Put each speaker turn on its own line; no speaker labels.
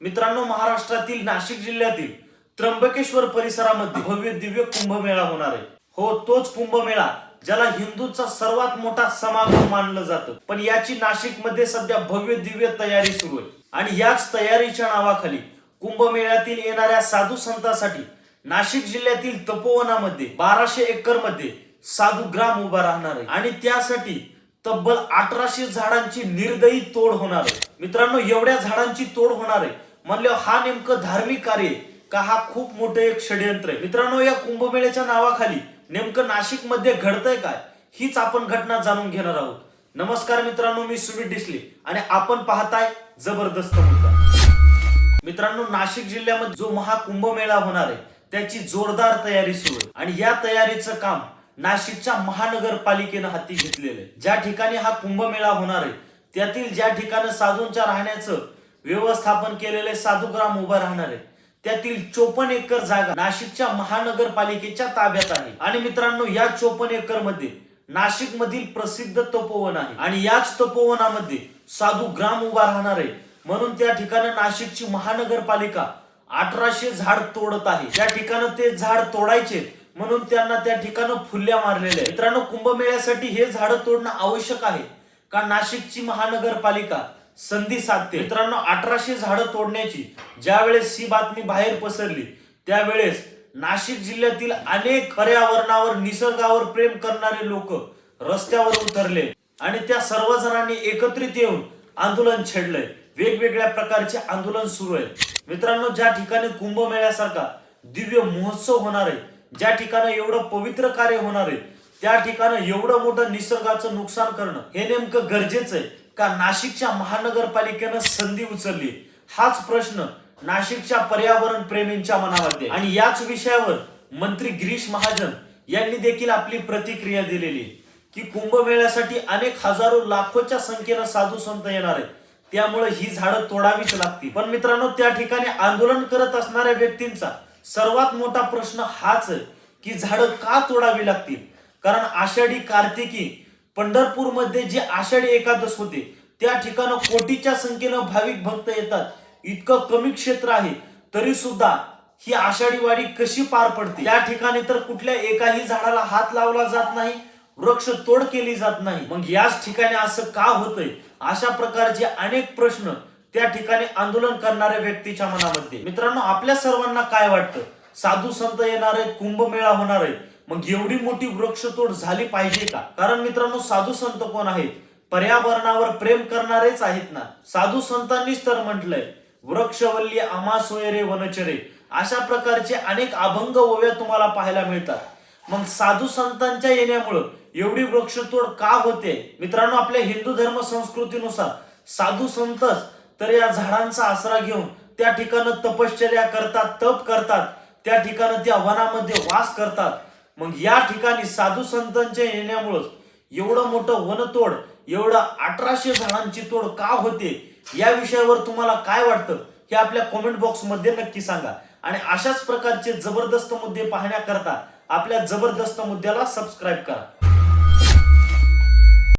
मित्रांनो महाराष्ट्रातील नाशिक जिल्ह्यातील त्र्यंबकेश्वर परिसरामध्ये भव्य दिव्य कुंभमेळा होणार आहे. हो तोच कुंभमेळा ज्याला हिंदूंचा सर्वात मोठा समागम मानलं जातं. पण याची नाशिकमध्ये सध्या भव्य दिव्य तयारी सुरू आहे. आणि याच तयारीच्या नावाखाली कुंभमेळ्यातील येणाऱ्या साधू संतांसाठी नाशिक जिल्ह्यातील तपोवनामध्ये बाराशे एकरमध्ये साधू ग्राम उभा राहणार आहे. आणि त्यासाठी तब्बल अठराशे झाडांची निर्दयी तोड होणार आहे. मित्रांनो एवढ्या झाडांची तोड होणार आहे म्हणल्यावर हा नेमकं धार्मिक कार्य का? हा खूप मोठं एक षडयंत्र आहे. मित्रांनो या कुंभमेळ्याच्या नावाखाली नेमकं नाशिकमध्ये घडतंय काय? हीच आपण घटना जाणून घेणार आहोत. नमस्कार मित्रांनो मी सुमित डिसले आणि आपण पाहताय जबरदस्त मुद्दा. मित्रांनो नाशिक जिल्ह्यामध्ये जो महाकुंभमेळा होणार आहे त्याची जोरदार तयारी सुरू आहे. आणि या तयारीचं काम नाशिकच्या महानगरपालिकेनं हाती घेतलेलं आहे. ज्या ठिकाणी हा कुंभमेळा होणार आहे त्यातील ज्या ठिकाणी साधूंच्या राहण्याचं व्यवस्थापन केलेले साधुग्राम उभं राहणार आहे. त्यातील चोपन्न एकर जागा नाशिकच्या महानगरपालिकेच्या ताब्यात आहे. आणि मित्रांनो या चोपन्न एकरमध्ये नाशिक मधील प्रसिद्ध तपोवन आहे. आणि याच तपोवनामध्ये साधू ग्राम उभा राहणार आहे. म्हणून त्या ठिकाणी नाशिकची महानगरपालिका अठराशे झाड तोडत आहे. त्या ठिकाणी ते झाड तोडायचे म्हणून त्यांना त्या ठिकाणी फुल्या मारलेल्या आहेत. मित्रांनो कुंभमेळ्यासाठी हे झाड तोडणं आवश्यक आहे. का नाशिकची महानगरपालिका संधी साधते. मित्रांनो अठराशे झाडं तोडण्याची ज्या वेळेस ही बातमी बाहेर पसरली त्यावेळेस नाशिक जिल्ह्यातील अनेक पर्यावरणावर निसर्गावर प्रेम करणारे लोक रस्त्यावर उतरले आणि त्या सर्व जणांनी एकत्रित येऊन आंदोलन छेडलंय. वेगवेगळ्या प्रकारचे आंदोलन सुरू आहे मित्रांनो ज्या ठिकाणी कुंभमेळ्यासारखा दिव्य महोत्सव होणार आहे ज्या ठिकाणी एवढं पवित्र कार्य होणार आहे त्या ठिकाणी एवढं मोठं निसर्गाचं नुकसान करणं हे नेमकं गरजेचं आहे. का नाशिकच्या महानगरपालिकेनं संधी उचलली? हाच प्रश्न नाशिकच्या पर्यावरण प्रेमींच्या मनामध्ये. आणि याच विषयावर मंत्री गिरीश महाजन यांनी देखील आपली प्रतिक्रिया दिलेली की कुंभमेळ्यासाठी अनेक हजारो लाखोच्या संख्येनं साधू संत येणार आहेत. त्यामुळे ही झाडं तोडावीच लागतील. पण मित्रांनो त्या ठिकाणी आंदोलन करत असणाऱ्या व्यक्तींचा सर्वात मोठा प्रश्न हाच आहे की झाडं का तोडावी लागतील? कारण आषाढी कार्तिकी पंढरपूरमध्ये जे आषाढी एकादश होते त्या ठिकाणं कोटीच्या संख्येनं भाविक भक्त येतात. इतकं कमी क्षेत्र आहे तरी सुद्धा ही आषाढी वाडी कशी पार पडते? या ठिकाणी तर कुठल्या एकाही झाडाला हात लावला जात नाही वृक्ष तोड केली जात नाही. मग याच ठिकाणी असं का होतंय? अशा प्रकारचे अनेक प्रश्न त्या ठिकाणी आंदोलन करणाऱ्या व्यक्तीच्या मनामध्ये. मित्रांनो आपल्या सर्वांना काय वाटतं? साधू संत येणार आहेत कुंभमेळा होणार आहे. मग एवढी मोठी वृक्षतोड झाली पाहिजे का? कारण मित्रांनो साधू संत कोण आहेत? पर्यावरणावर प्रेम करणारेच आहेत ना? साधू संतांनीच तर म्हटलंय वृक्षवल्ली आमा सोयरे वनचरे. अशा प्रकारचे अनेक अभंग ओव्या तुम्हाला पाहायला मिळतात. मग साधू संतांच्या येण्यामुळं एवढी वृक्षतोड का होते? मित्रांनो आपल्या हिंदू धर्म संस्कृतीनुसार साधू संतच तर या झाडांचा आसरा घेऊन त्या ठिकाणं तपश्चर्या करतात तप करतात त्या ठिकाणं त्या वनामध्ये वास करतात. मग या ठिकाणी साधू संतांच्या येण्यामुळं एवढं मोठं वनतोड एवढं अठराशे झाडांची तोड का होते? या विषयावर तुम्हाला काय वाटतं? हे आपल्या कमेंट बॉक्समध्ये नक्की सांगा. आणि अशाच प्रकारचे जबरदस्त मुद्दे पाहण्याकरता आपल्या जबरदस्त मुद्द्याला सबस्क्राईब करा.